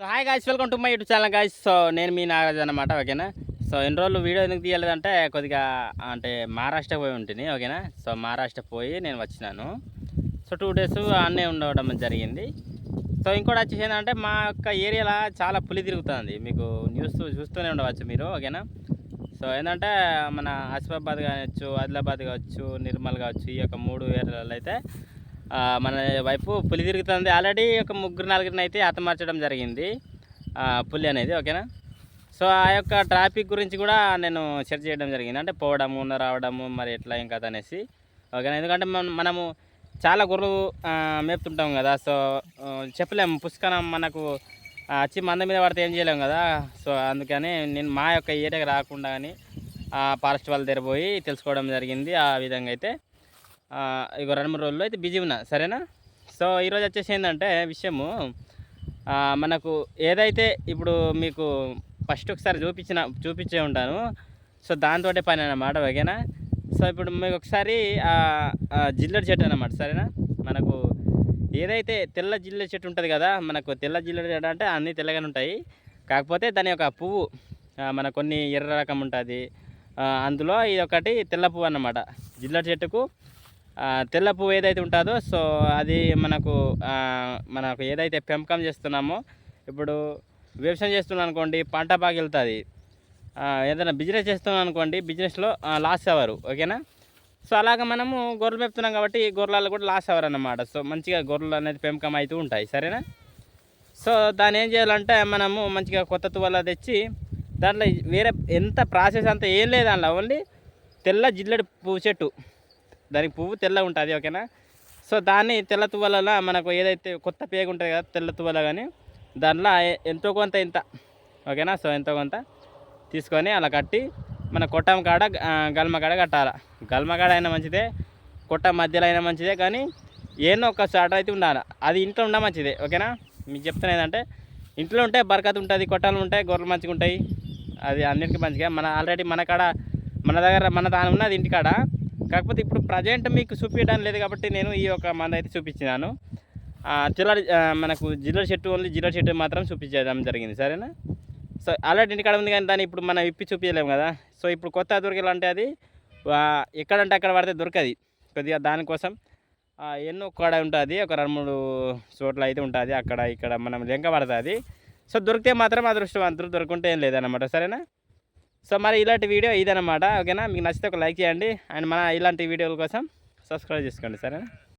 So hi guys welcome to my YouTube channel guys so నేను మీ నాగరాజు అనమాట ఓకేనా? సో ఎన్ని రోజులు వీడియో ఎందుకు తీయలేదంటే కొద్దిగా అంటే మహారాష్ట్ర పోయి ఉంటుంది ఓకేనా? సో మహారాష్ట్ర పోయి నేను వచ్చినాను. సో టూ డేస్ అన్నే ఉండడం జరిగింది. సో ఇంకోటి వచ్చేసి ఏంటంటే మా యొక్క ఏరియాలో చాలా పులి తిరుగుతుంది. మీకు న్యూస్ చూస్తూనే ఉండవచ్చు మీరు ఓకేనా? సో ఏంటంటే మన ఆసిఫాబాద్ కావచ్చు ఆదిలాబాద్ కావచ్చు నిర్మల్ కావచ్చు ఈ యొక్క మూడు ఏరియాలలో అయితే మన వైపు పులి తిరుగుతుంది. ఆల్రెడీ ఒక ముగ్గురు నలుగురిని అయితే హతమార్చడం జరిగింది. పులి అనేది ఓకేనా? సో ఆ యొక్క ట్రాఫిక్ గురించి కూడా నేను సెర్చ్ చేయడం జరిగింది. అంటే పోవడము రావడము మరి ఎట్లా ఏం కదా అనేసి. ఓకేనా? ఎందుకంటే మనం మనము చాలా గొర్రెలు మేపుతుంటాం కదా. సో చెప్పలేము. పుష్కరం మనకు వచ్చి మంద మీద పడితే ఏం చేయలేము కదా. సో అందుకని నేను మా యొక్క ఏరియాకి రాకుండా కానీ ఫారెస్ట్ వాళ్ళ దగ్గర పోయి తెలుసుకోవడం జరిగింది. ఆ విధంగా అయితే ఇక రెండు మూడు రోజుల్లో అయితే బిజీ ఉన్నా సరేనా? సో ఈరోజు వచ్చేసి ఏంటంటే విషయము మనకు ఏదైతే ఇప్పుడు మీకు ఫస్ట్ ఒకసారి చూపించిన చూపించే ఉంటాను సో దాంతో పని అన్నమాట ఓకేనా? సో ఇప్పుడు మీకు ఒకసారి ఆ, చెట్టు అన్నమాట సరేనా? మనకు ఏదైతే తెల్ల జిల్లెడు చెట్టు ఉంటుంది కదా మనకు తెల్ల జిల్లెడు చెట్టు అంటే అన్నీ తెల్లగానే ఉంటాయి. కాకపోతే దాని యొక్క పువ్వు మన కొన్ని ఎర్ర రకం ఉంటుంది. అందులో ఇది ఒకటి తెల్ల పువ్వు అన్నమాట జిల్లడి చెట్టుకు. తెల్ల పువ్వు ఏదైతే ఉంటుందో సో అది మనకు మనకు ఏదైతే పెంపకం చేస్తున్నామో ఇప్పుడు వ్యవసాయం చేస్తున్నాం అనుకోండి పంట బాగా వెళ్తుంది. ఏదైనా బిజినెస్ చేస్తున్నాం అనుకోండి బిజినెస్లో లాస్ అవ్వరు ఓకేనా? సో అలాగ మనము గొర్రెలు పెంపుతున్నాం కాబట్టి గొర్రెలు కూడా లాస్ అవ్వరు అన్నమాట సో మంచిగా గొర్రెలు అనేది పెంపకం అవుతూ ఉంటాయి సరేనా? సో దాన్ని ఏం చేయాలంటే మనము మంచిగా కొత్త తువ్వల తెచ్చి దాంట్లో వేరే ఎంత ప్రాసెస్ అంతా ఏం లేదు దాంట్లో ఓన్లీ తెల్ల జిల్లెడు పువ్వు చెట్టు. దానికి పువ్వు తెల్ల ఉంటుంది ఓకేనా? సో దాన్ని తెల్ల తువ్వలలో మనకు ఏదైతే కొత్త పేగ ఉంటుంది కదా తెల్ల తువ్వల కానీ దానిలో ఎంతో కొంత ఇంత ఓకేనా? సో ఎంతో కొంత తీసుకొని అలా కట్టి మన కొట్టం కాడ గల్మకాడ గల్మ కాడ కట్టాలి. గల్మ కాడ అయినా మంచిదే కొట్ట మధ్యలో అయినా మంచిదే కానీ ఏదో ఒక చాట అయితే ఉండాలి. అది ఇంట్లో ఉండ మంచిదే ఓకేనా? మీకు చెప్తాను ఏంటంటే ఇంట్లో ఉంటే బరకత్ ఉంటుంది కొట్టాలు ఉంటాయి గొర్రెలు మంచిగా ఉంటాయి. అది అన్నిటికీ మంచిగా. మన ఆల్రెడీ మన కాడ మన దగ్గర మన దాని ఉన్నది ఇంటికాడ కాకపోతే ఇప్పుడు ప్రజెంట్ మీకు చూపించడం లేదు కాబట్టి నేను ఈ యొక్క మంద అయితే చూపించినాను. చిల్లర మనకు జిల్లర చెట్టు ఓన్లీ జిల్లర చెట్టు మాత్రం చూపించడం జరిగింది సరేనా? సో ఆల్రెడీ ఇంటికాడ ఉంది కానీ దాన్ని ఇప్పుడు మనం ఇప్పి చూపించలేము కదా. సో ఇప్పుడు కొత్త దొరికేలా అంటే అది ఎక్కడంటే అక్కడ పడితే దొరకది. కొద్దిగా దానికోసం ఎన్నో కాడ ఉంటుంది ఒక రెండు మూడు చోట్ల అయితే ఉంటుంది అక్కడ ఇక్కడ మనం లెంక పడుతుంది. సో దొరికితే మాత్రం అదృష్టవంతులు దొరుకుంటే ఏం లేదన్నమాట సరేనా? సో మరి ఇలాంటి వీడియో ఇదనమాట ఓకేనా? మీకు నచ్చితే ఒక లైక్ చేయండి. అండ్ మన ఇలాంటి వీడియోల కోసం సబ్స్క్రైబ్ చేసుకోండి సరేనా?